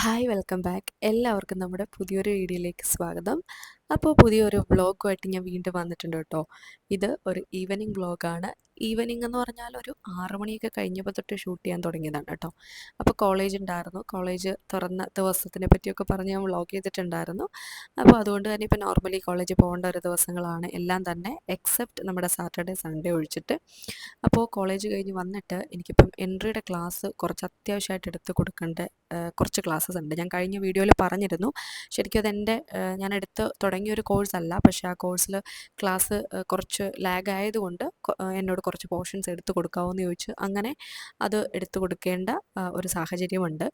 Hi welcome back എല്ലാവർക്കും നമ്മുടെ പുതിയൊരു വീഡിയോയിലേക്ക് സ്വാഗതം. അപ്പോൾ പുതിയൊരു വ്ളോഗുമായിട്ട് ഞാൻ വീണ്ടും വന്നിട്ടുണ്ട് കേട്ടോ. ഇത് ഒരു ഈവനിങ് വ്ളോഗാണ് ഈവനിങ് എന്ന് പറഞ്ഞാൽ ഒരു ആറ് മണിയൊക്കെ കഴിഞ്ഞപ്പോൾ തൊട്ട് ഷൂട്ട് ചെയ്യാൻ തുടങ്ങിയതാണ് കേട്ടോ. അപ്പോൾ കോളേജ് ഉണ്ടായിരുന്നു. കോളേജ് തുറന്ന ദിവസത്തിനെ പറ്റിയൊക്കെ പറഞ്ഞ് ഞാൻ വ്ളോഗ് ചെയ്തിട്ടുണ്ടായിരുന്നു. അപ്പോൾ അതുകൊണ്ട് തന്നെ ഇപ്പോൾ നോർമലി കോളേജ് പോകേണ്ട ഒരു ദിവസങ്ങളാണ്. എല്ലാം തന്നെ എക്സെപ്റ്റ് നമ്മുടെ സാറ്റർഡേ സൺഡേ ഒഴിച്ചിട്ട്. അപ്പോൾ കോളേജ് കഴിഞ്ഞ് വന്നിട്ട് എനിക്കിപ്പം എൻട്രിയുടെ ക്ലാസ് കുറച്ച് അത്യാവശ്യമായിട്ട് എടുത്ത് കൊടുക്കേണ്ട കുറച്ച് ക്ലാസ്സസ് ഉണ്ട്. ഞാൻ കഴിഞ്ഞ വീഡിയോയിൽ പറഞ്ഞിരുന്നു. ശരിക്കും അതെന്റെ ഞാൻ എടുത്ത് തുടങ്ങിയ ഒരു കോഴ്സ് അല്ല പക്ഷേ ആ കോഴ്സിൽ ക്ലാസ് കുറച്ച് ലാഗ് ആയതുകൊണ്ട് എന്നോട് കുറച്ച് പോർഷൻസ് എടുത്തു കൊടുക്കാവോ എന്ന് ചോദിച്ചു. അങ്ങനെ അത് എടുത്തു കൊടുക്കേണ്ട ഒരു സാഹചര്യമുണ്ട്.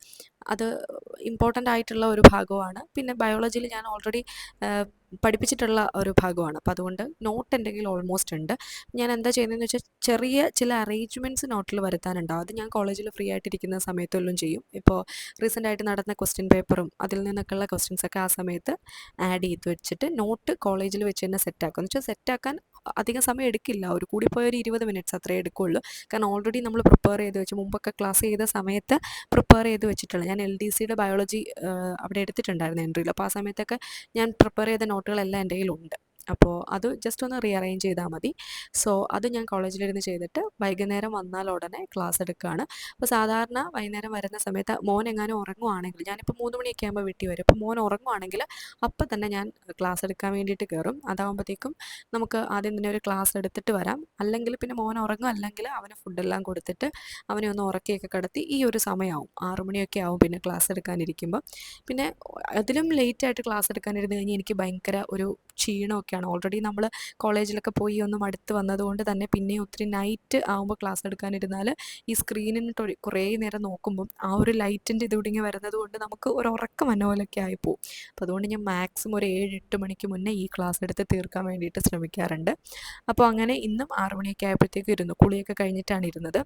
അത് ഇമ്പോർട്ടന്റ് ആയിട്ടുള്ള ഒരു ഭാഗമാണ് പിന്നെ ബയോളജിയിൽ ഞാൻ ഓൾറെഡി പഠിപ്പിച്ചിട്ടുള്ള ഒരു ഭാഗമാണ്. അപ്പോൾ അതുകൊണ്ട് നോട്ട് എന്തെങ്കിലും ഓൾമോസ്റ്റ് ഉണ്ട്. ഞാൻ എന്താ ചെയ്യുന്നതെന്ന് വെച്ചാൽ ചെറിയ ചില അറേഞ്ച്മെന്റ്സ് നോട്ടിൽ വരുത്താനുണ്ടാവും അത് ഞാൻ കോളേജിൽ ഫ്രീ ആയിട്ടിരിക്കുന്ന സമയത്തെല്ലാം ചെയ്യും. ഇപ്പോൾ റീസെന്റ് ആയിട്ട് നടന്ന ക്വസ്റ്റ്യൻ പേപ്പറും അതിൽ നിന്നൊക്കെയുള്ള ക്വസ്റ്റ്യൻസൊക്കെ ആ സമയത്ത് ആഡ് ചെയ്ത് വെച്ചിട്ട് നോട്ട് കോളേജിൽ വെച്ച് തന്നെ സെറ്റാക്കും എന്ന് വെച്ചാൽ സെറ്റാക്കാൻ അധികം സമയം എടുക്കില്ല. ഒരു കൂടി പോയ ഒരു ഇരുപത് മിനിറ്റ്സ് അത്രേ എടുക്കുള്ളൂ. കാരണം ഓൾറെഡി നമ്മൾ പ്രിപ്പയർ ചെയ്ത് വെച്ച് മുമ്പൊക്കെ ക്ലാസ് ചെയ്ത സമയത്ത് പ്രിപ്പയർ ചെയ്ത് വെച്ചിട്ടുള്ള ഞാൻ എൽ ഡി സിയുടെ ബയോളജി അവിടെ എടുത്തിട്ടുണ്ടായിരുന്നു എൻട്രിയിൽ അപ്പോൾ ആ സമയത്തൊക്കെ ഞാൻ പ്രിപ്പയർ ചെയ്ത നോട്ടുകളെല്ലാം എന്റെ കയ്യിലുണ്ട്. അപ്പോൾ അത് ജസ്റ്റ് ഒന്ന് റീഅറേഞ്ച് ചെയ്താൽ മതി. സോ അത് ഞാൻ കോളേജിലിരുന്ന് ചെയ്തിട്ട് വൈകുന്നേരം വന്നാൽ ഉടനെ ക്ലാസ് എടുക്കുകയാണ് അപ്പോൾ സാധാരണ വൈകുന്നേരം വരുന്ന സമയത്ത് മോൻ എങ്ങാനും ഉറങ്ങുവാണെങ്കിൽ ഞാനിപ്പോൾ മൂന്ന് മണിയൊക്കെ ആകുമ്പോൾ വീട്ടിൽ വരും. അപ്പോൾ മോൻ ഉറങ്ങുവാണെങ്കിൽ അപ്പം തന്നെ ഞാൻ ക്ലാസ് എടുക്കാൻ വേണ്ടിയിട്ട് കയറും അതാകുമ്പോഴത്തേക്കും നമുക്ക് ആദ്യം തന്നെ ഒരു ക്ലാസ് എടുത്തിട്ട് വരാം. അല്ലെങ്കിൽ പിന്നെ മോൻ ഉറങ്ങും. അല്ലെങ്കിൽ അവന് ഫുഡെല്ലാം കൊടുത്തിട്ട് അവനെ ഒന്ന് ഉറക്കിയൊക്കെ കിടത്തി ഈ ഒരു സമയമാവും ആറു മണിയൊക്കെ ആവും പിന്നെ ക്ലാസ് എടുക്കാനിരിക്കുമ്പോൾ പിന്നെ അതിലും ലേറ്റായിട്ട് ക്ലാസ് എടുക്കാനിരുന്ന് കഴിഞ്ഞാൽ എനിക്ക് ഭയങ്കര ഒരു ക്ഷീണമൊക്കെയാണ്. ഓൾറെഡി നമ്മൾ കോളേജിലൊക്കെ പോയി ഒന്ന് മടുത്ത് വന്നതുകൊണ്ട് തന്നെ പിന്നെ ഒത്തിരി നൈറ്റ് ആകുമ്പോൾ ക്ലാസ് എടുക്കാനിരുന്നാൽ ഈ സ്ക്രീനിന് കുറേ നേരം നോക്കുമ്പം ആ ഒരു ലൈറ്റിന്റെ ഇത് ഇടിങ്ങി വരുന്നത് കൊണ്ട് നമുക്ക് ഒരു ഉറക്കം മനോലൊക്കെ ആയിപ്പോവും. അപ്പോൾ അതുകൊണ്ട് ഞാൻ മാക്സിമം ഒരു ഏഴ് എട്ട് മണിക്ക് മുന്നേ ഈ ക്ലാസ് എടുത്ത് തീർക്കാൻ വേണ്ടിയിട്ട് ശ്രമിക്കാറുണ്ട്. അപ്പോൾ അങ്ങനെ ഇന്നും ആറുമണിയൊക്കെ ആയപ്പോഴത്തേക്കും ഇരുന്നു. കുളിയൊക്കെ കഴിഞ്ഞിട്ടാണ് ഇരുന്നത്.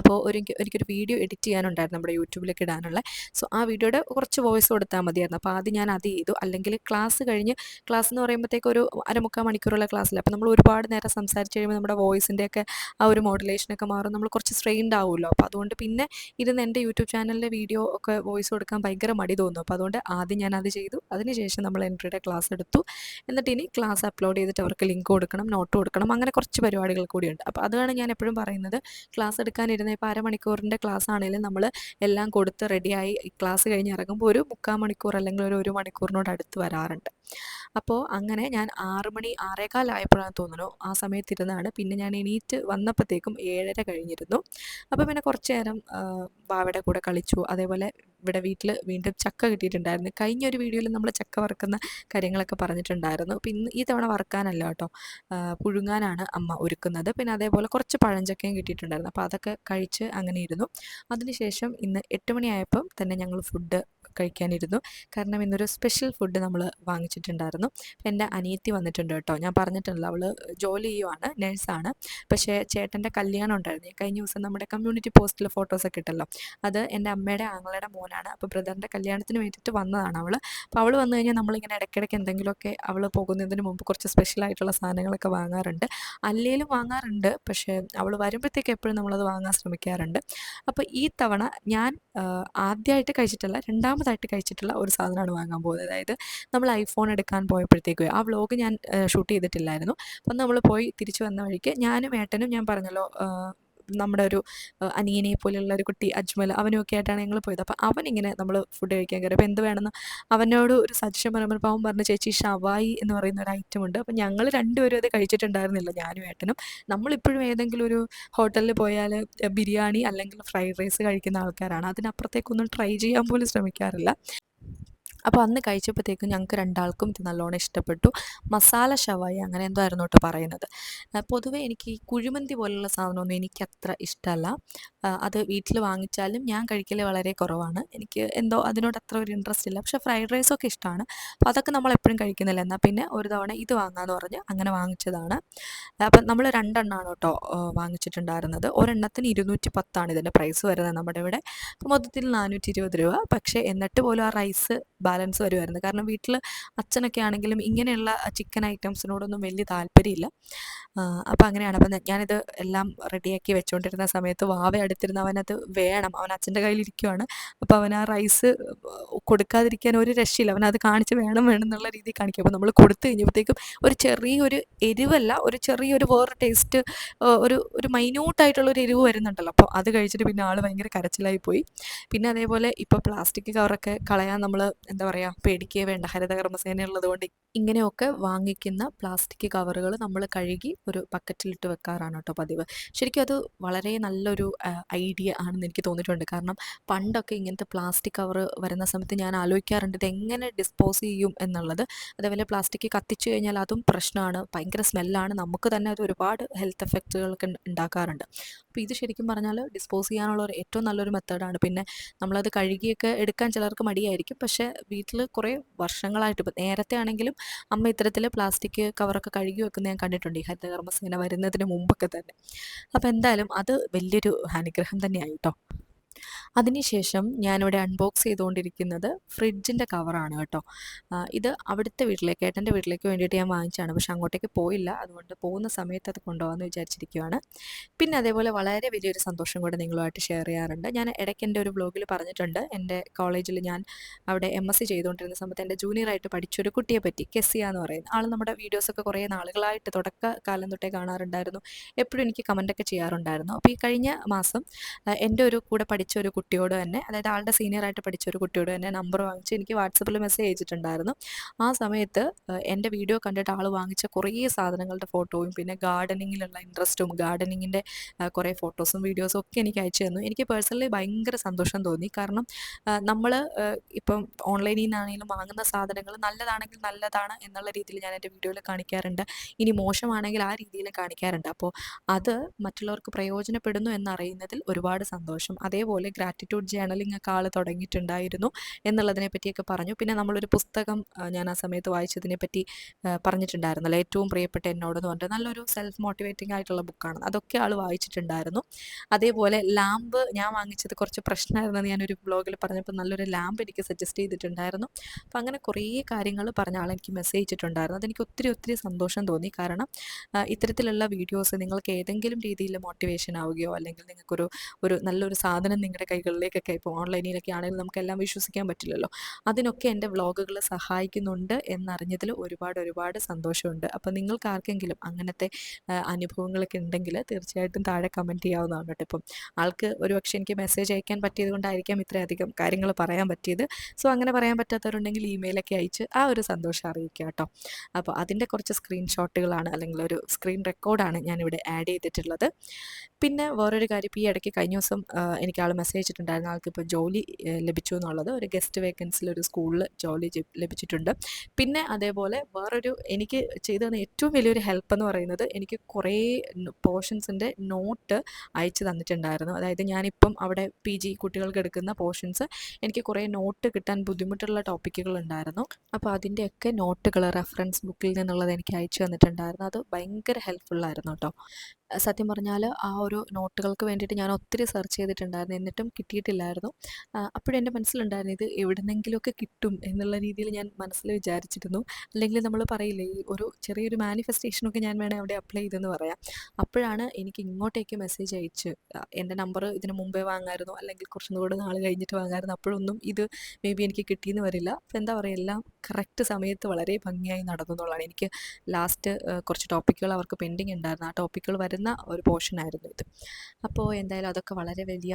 അപ്പോൾ ഒരു എനിക്കൊരു വീഡിയോ എഡിറ്റ് ചെയ്യാനുണ്ടായിരുന്നു നമ്മുടെ യൂട്യൂബിലേക്ക് ഇടാനുള്ള. സോ ആ വീഡിയോയുടെ കുറച്ച് വോയിസ് കൊടുത്താൽ മതിയായിരുന്നു. അപ്പോൾ ആദ്യം ഞാൻ അത് ചെയ്തു. അല്ലെങ്കിൽ ക്ലാസ് കഴിഞ്ഞ് ക്ലാസ് എന്ന് പറയുമ്പോഴത്തേക്ക് ഒരു അരമുക്കാൽ മണിക്കൂറുള്ള ക്ലാസ്സിൽ അപ്പോൾ നമ്മൾ ഒരുപാട് നേരം സംസാരിച്ച് കഴിയുമ്പോൾ നമ്മുടെ വോയിസിന്റെയൊക്കെ ആ ഒരു മോഡുലേഷനൊക്കെ മാറും. നമ്മൾ കുറച്ച് സ്ട്രെയിൻഡ് ആവുമല്ലോ. അപ്പോൾ അതുകൊണ്ട് പിന്നെ ഇരുന്ന് എന്റെ യൂട്യൂബ് ചാനലിലെ വീഡിയോ ഒക്കെ വോയിസ് കൊടുക്കാൻ ഭയങ്കര മടി തോന്നും. അപ്പോൾ അതുകൊണ്ട് ആദ്യം ഞാൻ അത് ചെയ്തു. അതിനുശേഷം നമ്മൾ എൻട്രിയുടെ ക്ലാസ് എടുത്തു. എന്നിട്ട് ഇനി ക്ലാസ് അപ്ലോഡ് ചെയ്തിട്ട് അവർക്ക് ലിങ്ക് കൊടുക്കണം നോട്ട് കൊടുക്കണം അങ്ങനെ കുറച്ച് പരിപാടികൾ കൂടിയുണ്ട്. അപ്പോൾ അതാണ് ഞാൻ എപ്പോഴും പറയുന്നത്. ക്ലാസ് എടുക്കാനിരുന്ന ഇപ്പോൾ അരമണിക്കൂറിന്റെ ക്ലാസ് ആണെങ്കിലും നമ്മൾ എല്ലാം കൊടുത്ത് റെഡിയായി ക്ലാസ് കഴിഞ്ഞ് ഇറങ്ങുമ്പോൾ ഒരു മുക്കാൽ മണിക്കൂർ അല്ലെങ്കിൽ ഒരു ഒരു മണിക്കൂറിനോട് അടുത്ത് വരാറുണ്ട്. അപ്പോൾ അങ്ങനെ ഞാൻ ആറ് മണി ആറേകാലായപ്പോഴാണ് തോന്നുന്നു ആ സമയത്തിരുന്നാണ്. പിന്നെ ഞാൻ എണീറ്റ് വന്നപ്പോഴത്തേക്കും ഏഴര കഴിഞ്ഞിരുന്നു. അപ്പോൾ പിന്നെ കുറച്ച് നേരം ബാവയുടെ കൂടെ കളിച്ചു. അതേപോലെ ഇവിടെ വീട്ടിൽ വീണ്ടും ചക്ക കിട്ടിയിട്ടുണ്ടായിരുന്നു. കഴിഞ്ഞ ഒരു വീഡിയോയിൽ നമ്മൾ ചക്ക വറുക്കുന്ന കാര്യങ്ങളൊക്കെ പറഞ്ഞിട്ടുണ്ടായിരുന്നു. അപ്പോൾ ഈ തവണ വറുക്കാനല്ല കേട്ടോ. പുഴുങ്ങാനാണ് അമ്മ ഒരുക്കുന്നത്. പിന്നെ അതേപോലെ കുറച്ച് പഴഞ്ചക്കയും കിട്ടിയിട്ടുണ്ടായിരുന്നു. അപ്പോൾ അതൊക്കെ കഴിച്ച് അങ്ങനെ ഇരുന്നു. അതിനുശേഷം ഇന്ന് എട്ട് മണിയായപ്പം തന്നെ ഞങ്ങൾ ഫുഡ് കഴിക്കാനിരുന്നു. കാരണം ഇന്നൊരു സ്പെഷ്യൽ ഫുഡ് നമ്മൾ വാങ്ങിച്ചിട്ടുണ്ടായിരുന്നു. എന്റെ അനിയത്തി വന്നിട്ടുണ്ട് കേട്ടോ. ഞാൻ പറഞ്ഞിട്ടുണ്ടല്ലോ അവൾ ജോലി ചെയ്യുവാണ് നേഴ്സാണ് പക്ഷേ ചേട്ടന്റെ കല്യാണം ഉണ്ടായിരുന്നു. കഴിഞ്ഞ ദിവസം നമ്മുടെ കമ്മ്യൂണിറ്റി പോസ്റ്റിൽ ഫോട്ടോസൊക്കെ ഇട്ടല്ലോ. അത് എന്റെ അമ്മയുടെ ആങ്ങളുടെ മോനാണ്. അപ്പോൾ ബ്രദറിന്റെ കല്യാണത്തിന് വേണ്ടിയിട്ട് വന്നതാണ് അവൾ അപ്പോൾ അവൾ വന്നു കഴിഞ്ഞാൽ നമ്മളിങ്ങനെ ഇടയ്ക്കിടയ്ക്ക് എന്തെങ്കിലുമൊക്കെ അവൾ പോകുന്നതിന് മുമ്പ് കുറച്ച് സ്പെഷ്യൽ ആയിട്ടുള്ള സാധനങ്ങളൊക്കെ വാങ്ങാറുണ്ട്. അല്ലേലും വാങ്ങാറുണ്ട്. പക്ഷേ അവൾ വരുമ്പോഴത്തേക്ക് എപ്പോഴും നമ്മളത് വാങ്ങാൻ ശ്രമിക്കാറുണ്ട്. അപ്പോൾ ഈ തവണ ഞാൻ ആദ്യമായിട്ട് കഴിച്ചിട്ടല്ല കഴിച്ചിട്ടുള്ള രണ്ടാമതായിട്ട് കഴിച്ചിട്ടുള്ള ഒരു സാധനമാണ് വാങ്ങാൻ പോകുന്നത്. അതായത് നമ്മൾ ഐഫോൺ എടുക്കാൻ പോയപ്പോഴത്തേക്ക് ആ വ്ലോഗ് ഞാൻ ഷൂട്ട് ചെയ്തിട്ടില്ലായിരുന്നു. അപ്പം നമ്മൾ പോയി തിരിച്ചു വന്ന വഴിക്ക് ഞാനും ഏട്ടനും ഞാൻ പറഞ്ഞല്ലോ നമ്മുടെ ഒരു അനിയനെ പോലെയുള്ള ഒരു കുട്ടി അജ്മൽ അവനുമൊക്കെ ആയിട്ടാണ് ഞങ്ങൾ പോയത്. അപ്പോൾ അവനിങ്ങനെ നമ്മൾ ഫുഡ് കഴിക്കാൻ കയറി. അപ്പോൾ എന്ത് വേണമെന്ന് അവനോട് ഒരു സജഷൻ പറയുമ്പോൾ അവൻ പറഞ്ഞു ചേച്ചി ഷവായി എന്ന് പറയുന്ന ഒരു ഐറ്റം ഉണ്ട്. അപ്പോൾ ഞങ്ങൾ രണ്ടുപേരും അത് കഴിച്ചിട്ടുണ്ടായിരുന്നില്ല ഞാനും ഏട്ടനും. നമ്മളിപ്പോഴും ഏതെങ്കിലും ഒരു ഹോട്ടലിൽ പോയാൽ ബിരിയാണി അല്ലെങ്കിൽ ഫ്രൈഡ് റൈസ് കഴിക്കുന്ന ആൾക്കാരാണ്. അതിനപ്പുറത്തേക്കൊന്നും ട്രൈ ചെയ്യാൻ പോലും ശ്രമിക്കാറില്ല. അപ്പോൾ അന്ന് കഴിച്ചപ്പോഴത്തേക്കും ഞങ്ങൾക്ക് രണ്ടാൾക്കും ഇത് നല്ലോണം ഇഷ്ടപ്പെട്ടു. മസാല ഷവായി അങ്ങനെ എന്തോ ആയിരുന്നു കേട്ടോ പറയുന്നത്. പൊതുവേ എനിക്ക് ഈ കുഴിമന്തി പോലുള്ള സാധനമൊന്നും എനിക്ക് അത്ര ഇഷ്ടമല്ല. അത് വീട്ടിൽ വാങ്ങിച്ചാലും ഞാൻ കഴിക്കൽ വളരെ കുറവാണ്. എനിക്ക് എന്തോ അതിനോട് അത്ര ഒരു ഇൻട്രസ്റ്റ് ഇല്ല. പക്ഷേ ഫ്രൈഡ് റൈസൊക്കെ ഇഷ്ടമാണ്. അപ്പോൾ അതൊക്കെ നമ്മൾ എപ്പോഴും കഴിക്കുന്നില്ല. എന്നാൽ പിന്നെ ഒരു തവണ ഇത് വാങ്ങാമെന്ന് പറഞ്ഞ് അങ്ങനെ വാങ്ങിച്ചതാണ്. അപ്പം നമ്മൾ രണ്ടെണ്ണമാണ് കേട്ടോ വാങ്ങിച്ചിട്ടുണ്ടായിരുന്നത്. ഒരെണ്ണത്തിന് ഇരുന്നൂറ്റി പത്താണ് ഇതിന്റെ പ്രൈസ് വരുന്നത് നമ്മുടെ ഇവിടെ. മൊത്തത്തിൽ നാനൂറ്റി ഇരുപത് രൂപ. പക്ഷേ എന്നിട്ട് പോലും ആ റൈസ് ബാലൻസ് വരുമായിരുന്നു കാരണം വീട്ടിൽ അച്ഛനൊക്കെ ആണെങ്കിലും ഇങ്ങനെയുള്ള ചിക്കൻ ഐറ്റംസിനോടൊന്നും വലിയ താല്പര്യമില്ല. അപ്പോൾ അങ്ങനെയാണ്. അപ്പം ഞാനിത് എല്ലാം റെഡിയാക്കി വെച്ചുകൊണ്ടിരുന്ന സമയത്ത് വാവ അടുത്തിരുന്ന് അവനത് വേണം. അവൻ അച്ഛന്റെ കയ്യിലിരിക്കുവാണ്. അപ്പോൾ അവൻ ആ റൈസ് കൊടുക്കാതിരിക്കാൻ ഒരു രക്ഷയില്ല. അവൻ അത് കാണിച്ച് വേണം വേണം എന്നുള്ള രീതിയിൽ കാണിക്കും. അപ്പോൾ നമ്മൾ കൊടുത്തു കഴിഞ്ഞപ്പോഴത്തേക്കും ഒരു ചെറിയൊരു എരിവല്ല ഒരു ചെറിയൊരു വേറെ ടേസ്റ്റ് ഒരു ഒരു മൈന്യൂട്ടായിട്ടുള്ള ഒരു എരിവ് വരുന്നുണ്ടല്ലോ. അപ്പോൾ അത് കഴിച്ചിട്ട് പിന്നെ ആൾ ഭയങ്കര കരച്ചിലായി പോയി. പിന്നെ അതേപോലെ ഇപ്പോൾ പ്ലാസ്റ്റിക് കവറൊക്കെ കളയാൻ നമ്മൾ എന്താ പറയുക പേടിക്കുകയേ വേണ്ട ഹരിതകർമ്മസേന ഉള്ളതുകൊണ്ട് ഇങ്ങനെയൊക്കെ വാങ്ങിക്കുന്ന പ്ലാസ്റ്റിക് കവറുകൾ നമ്മൾ കഴുകി ഒരു പക്കറ്റിലിട്ട് വെക്കാറാണ് കേട്ടോ പതിവ്. ശരിക്കും അത് വളരെ നല്ലൊരു ഐഡിയ ആണെന്ന് എനിക്ക് തോന്നിയിട്ടുണ്ട്. കാരണം പണ്ടൊക്കെ ഇങ്ങനത്തെ പ്ലാസ്റ്റിക് കവർ വരുന്ന സമയത്ത് ഞാൻ ആലോചിക്കാറുണ്ട് ഇത് എങ്ങനെ ഡിസ്പോസ് ചെയ്യും എന്നുള്ളത്. അതേപോലെ പ്ലാസ്റ്റിക് കത്തിച്ചു കഴിഞ്ഞാൽ അതും പ്രശ്നമാണ്. ഭയങ്കര സ്മെല്ലാണ് നമുക്ക് തന്നെ അത് ഒരുപാട് ഹെൽത്ത് എഫക്റ്റുകളൊക്കെ ഉണ്ടാക്കാറുണ്ട് അപ്പോൾ ഇത് ശരിക്കും പറഞ്ഞാൽ ഡിസ്പോസ് ചെയ്യാനുള്ള ഒരു ഏറ്റവും നല്ലൊരു മെത്തേഡാണ് പിന്നെ നമ്മളത് കഴുകിയൊക്കെ എടുക്കാൻ ചിലർക്ക് മടിയായിരിക്കും. പക്ഷേ വീട്ടിൽ കുറേ വർഷങ്ങളായിട്ട് ഇപ്പം നേരത്തെ ആണെങ്കിലും അമ്മ ഇത്തരത്തിൽ പ്ലാസ്റ്റിക് കവറൊക്കെ കഴുകി വെക്കുന്ന ഞാൻ കണ്ടിട്ടുണ്ട്. ഈ ഹരിതകർമ്മസേന വരുന്നതിന് മുമ്പൊക്കെ തന്നെ. അപ്പോൾ എന്തായാലും അത് വലിയൊരു അനുഗ്രഹം തന്നെയാണ് കേട്ടോ അതിനുശേഷം ഞാനിവിടെ അൺബോക്സ് ചെയ്തുകൊണ്ടിരിക്കുന്നത് ഫ്രിഡ്ജിന്റെ കവറാണ് കേട്ടോ. ഇത് അവിടുത്തെ വീട്ടിലേക്ക് ഏട്ടന്റെ വീട്ടിലേക്ക് വേണ്ടിയിട്ട് ഞാൻ വാങ്ങിച്ചാണ് പക്ഷെ അങ്ങോട്ടേക്ക് പോയില്ല. അതുകൊണ്ട് പോകുന്ന സമയത്ത് അത് കൊണ്ടുപോകാമെന്ന് വിചാരിച്ചിരിക്കുവാണ്. പിന്നെ അതേപോലെ വളരെ വലിയൊരു സന്തോഷം കൂടെ നിങ്ങളുമായിട്ട് ഷെയർ ചെയ്യാറുണ്ട്. ഞാൻ ഇടയ്ക്ക് എന്റെ ഒരു ബ്ലോഗിൽ പറഞ്ഞിട്ടുണ്ട്. എന്റെ കോളേജിൽ ഞാൻ അവിടെ എം എസ് സി ചെയ്തുകൊണ്ടിരുന്ന സമയത്ത് എന്റെ ജൂനിയറായിട്ട് പഠിച്ചൊരു കുട്ടിയെ പറ്റി കെസിയ എന്ന് പറയുന്നത് ആൾ നമ്മുടെ വീഡിയോസൊക്കെ കുറേ നാളുകളായിട്ട് തുടക്ക കാലം തൊട്ടേ കാണാറുണ്ടായിരുന്നു. എപ്പോഴും എനിക്ക് കമന്റൊക്കെ ചെയ്യാറുണ്ടായിരുന്നു. അപ്പോൾ ഈ കഴിഞ്ഞ മാസം എന്റെ ഒരു കൂടെ പഠിച്ച ഒരു കുട്ടിയോട് തന്നെ അതായത് ആളുടെ സീനിയറായിട്ട് പഠിച്ച ഒരു കുട്ടിയോട് തന്നെ നമ്പർ വാങ്ങിച്ച് എനിക്ക് വാട്സപ്പിൽ മെസ്സേജ് അയച്ചിട്ടുണ്ടായിരുന്നു. ആ സമയത്ത് എന്റെ വീഡിയോ കണ്ടിട്ട് ആൾ വാങ്ങിച്ച കുറേ സാധനങ്ങളുടെ ഫോട്ടോയും പിന്നെ ഗാർഡനിങ്ങിലുള്ള ഇൻട്രസ്റ്റും ഗാർഡനിങ്ങിന്റെ കുറേ ഫോട്ടോസും വീഡിയോസും ഒക്കെ എനിക്ക് അയച്ചു തന്നു. എനിക്ക് പേഴ്സണലി ഭയങ്കര സന്തോഷം തോന്നി. കാരണം നമ്മൾ ഇപ്പം ഓൺലൈനിൽ നിന്നാണെങ്കിലും വാങ്ങുന്ന സാധനങ്ങൾ നല്ലതാണെങ്കിൽ നല്ലതാണ് എന്നുള്ള രീതിയിൽ ഞാൻ എന്റെ വീഡിയോയിൽ കാണിക്കാറുണ്ട്. ഇനി മോശമാണെങ്കിൽ ആ രീതിയിൽ കാണിക്കാറുണ്ട്. അപ്പോൾ അത് മറ്റുള്ളവർക്ക് പ്രയോജനപ്പെടുന്നു എന്നറിയുന്നതിൽ ഒരുപാട് സന്തോഷം. അതേപോലെ ഗ്രാറ്റിറ്റ്യൂഡ് ജേണലിംഗ് ഒക്കെ ആൾ തുടങ്ങിയിട്ടുണ്ടായിരുന്നു എന്നുള്ളതിനെ പറ്റിയൊക്കെ പറഞ്ഞു. പിന്നെ നമ്മളൊരു പുസ്തകം ഞാൻ ആ സമയത്ത് വായിച്ചതിനെ പറ്റി പറഞ്ഞിട്ടുണ്ടായിരുന്നല്ലോ. ഏറ്റവും പ്രിയപ്പെട്ട എന്നോടെന്ന് പറഞ്ഞിട്ട് നല്ലൊരു സെൽഫ് മോട്ടിവേറ്റിംഗ് ആയിട്ടുള്ള ബുക്കാണ് അതൊക്കെ ആൾ വായിച്ചിട്ടുണ്ടായിരുന്നു. അതേപോലെ ലാമ്പ് ഞാൻ വാങ്ങിച്ചത് കുറച്ച് പ്രശ്നമായിരുന്നെന്ന് ഞാനൊരു ബ്ലോഗിൽ പറഞ്ഞപ്പോൾ നല്ലൊരു ലാമ്പ് എനിക്ക് സജസ്റ്റ് ചെയ്തിട്ടുണ്ടായിരുന്നു. അപ്പോൾ അങ്ങനെ കുറേ കാര്യങ്ങൾ പറഞ്ഞ ആൾ എനിക്ക് മെസ്സേജ് ചെയ്തിട്ടുണ്ടായിരുന്നു. അതെനിക്ക് ഒത്തിരി ഒത്തിരി സന്തോഷം തോന്നി. കാരണം ഇത്തരത്തിലുള്ള വീഡിയോസ് നിങ്ങൾക്ക് ഏതെങ്കിലും രീതിയിൽ മോട്ടിവേഷൻ ആവുകയോ അല്ലെങ്കിൽ നിങ്ങൾക്കൊരു ഒരു നല്ലൊരു സാധനം നിങ്ങളുടെ കൈകളിലേക്കൊക്കെ ഇപ്പോൾ ഓൺലൈനിലൊക്കെ ആണെങ്കിലും നമുക്കെല്ലാം വിശ്വസിക്കാൻ പറ്റില്ലല്ലോ. അതിനൊക്കെ എന്റെ വ്ളോഗുകൾ സഹായിക്കുന്നുണ്ട് എന്നറിഞ്ഞതിൽ ഒരുപാട് ഒരുപാട് സന്തോഷമുണ്ട്. അപ്പോൾ നിങ്ങൾക്ക് ആർക്കെങ്കിലും അങ്ങനത്തെ അനുഭവങ്ങളൊക്കെ ഉണ്ടെങ്കിൽ തീർച്ചയായിട്ടും താഴെ കമന്റ് ചെയ്യാവുന്നതാണ് കേട്ടോ ഇപ്പം. ആൾക്ക് ഒരു പക്ഷേ എനിക്ക് മെസ്സേജ് അയക്കാൻ പറ്റിയത് കൊണ്ടായിരിക്കാം ഇത്രയധികം കാര്യങ്ങൾ പറയാൻ പറ്റിയത്. സോ അങ്ങനെ പറയാൻ പറ്റാത്തവരുണ്ടെങ്കിൽ ഇമെയിലൊക്കെ അയച്ച് ആ ഒരു സന്തോഷം അറിയിക്കുക കേട്ടോ. അപ്പോൾ അതിന്റെ കുറച്ച് സ്ക്രീൻഷോട്ടുകളാണ് അല്ലെങ്കിൽ ഒരു സ്ക്രീൻ റെക്കോർഡാണ് ഞാനിവിടെ ആഡ് ചെയ്തിട്ടുള്ളത്. പിന്നെ വേറൊരു കാര്യം ഈ ഇടയ്ക്ക് കഴിഞ്ഞ ദിവസം എനിക്ക് ആൾ മെസ്സേജ് അയച്ചിട്ടുണ്ടായിരുന്നു. ആൾക്ക് ഇപ്പോൾ ജോലി ലഭിച്ചു എന്നുള്ളത് ഒരു ഗസ്റ്റ് വേക്കൻസിൽ ഒരു സ്കൂളിൽ ജോലി ലഭിച്ചിട്ടുണ്ട്. പിന്നെ അതേപോലെ വേറൊരു എനിക്ക് ചെയ്തു തന്ന ഏറ്റവും വലിയൊരു ഹെൽപ്പ് എന്ന് പറയുന്നത് എനിക്ക് കുറേ പോർഷൻസിന്റെ നോട്ട് അയച്ചു തന്നിട്ടുണ്ടായിരുന്നു. അതായത് ഞാനിപ്പം അവിടെ പി ജി കുട്ടികൾക്ക് എടുക്കുന്ന പോർഷൻസ് എനിക്ക് കുറേ നോട്ട് കിട്ടാൻ ബുദ്ധിമുട്ടുള്ള ടോപ്പിക്കുകൾ ഉണ്ടായിരുന്നു. അപ്പോൾ അതിന്റെയൊക്കെ നോട്ടുകൾ റെഫറൻസ് ബുക്കിൽ നിന്നുള്ളത് എനിക്ക് അയച്ചു തന്നിട്ടുണ്ടായിരുന്നു. അത് ഭയങ്കര ഹെൽപ്ഫുള്ളായിരുന്നു കേട്ടോ സത്യം പറഞ്ഞാൽ ആ ഒരു നോട്ടുകൾക്ക് വേണ്ടിയിട്ട് ഞാൻ ഒത്തിരി സെർച്ച് ചെയ്തിട്ടുണ്ടായിരുന്നു. എന്നിട്ടും കിട്ടിയിട്ടില്ലായിരുന്നു. അപ്പോഴെന്റെ മനസ്സിലുണ്ടായിരുന്നു ഇത് എവിടുന്നെങ്കിലുമൊക്കെ കിട്ടും എന്നുള്ള രീതിയിൽ ഞാൻ മനസ്സിൽ വിചാരിച്ചിരുന്നു. അല്ലെങ്കിൽ നമ്മൾ പറയില്ലേ ഈ ഒരു ചെറിയൊരു മാനിഫെസ്റ്റേഷനൊക്കെ ഞാൻ വേണേൽ അവിടെ അപ്ലൈ ചെയ്തെന്ന് പറയാം. അപ്പോഴാണ് എനിക്ക് ഇങ്ങോട്ടേക്ക് മെസ്സേജ് അയച്ച് എന്റെ നമ്പർ ഇതിന് മുമ്പേ വാങ്ങായിരുന്നു. അല്ലെങ്കിൽ കുറച്ചും കൂടെ നാൾ കഴിഞ്ഞിട്ട് വാങ്ങായിരുന്നു. അപ്പോഴൊന്നും ഇത് മേ ബി എനിക്ക് കിട്ടിയെന്ന് വരില്ല. അപ്പോൾ എന്താ പറയുക എല്ലാം കറക്റ്റ് സമയത്ത് വളരെ ഭംഗിയായി നടന്നു എന്നുള്ളതാണ്. എനിക്ക് ലാസ്റ്റ് കുറച്ച് ടോപ്പിക്കുകൾ അവർക്ക് പെൻഡിങ് ഉണ്ടായിരുന്നു. ആ ടോപ്പിക്കുകൾ വരുന്ന ഒരു പോർഷനായിരുന്നു ഇത്. അപ്പോൾ എന്തായാലും അതൊക്കെ വളരെ വലിയ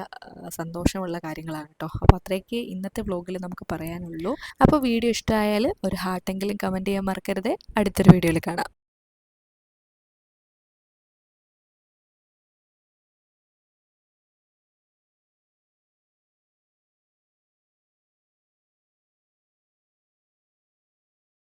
സന്തോഷമുള്ള കാര്യങ്ങളാണ് കേട്ടോ അപ്പോൾ അത്രയൊക്കെ ഇന്നത്തെ വ്ലോഗിൽ നമുക്ക് പറയാനുള്ളൂ. അപ്പോൾ വീഡിയോ ഇഷ്ടമായാൽ ഒരു ഹാർട്ടെങ്കിലും കമന്റ് ചെയ്യാൻ മറക്കരുത്. അടുത്തൊരു വീഡിയോയിൽ കാണാം.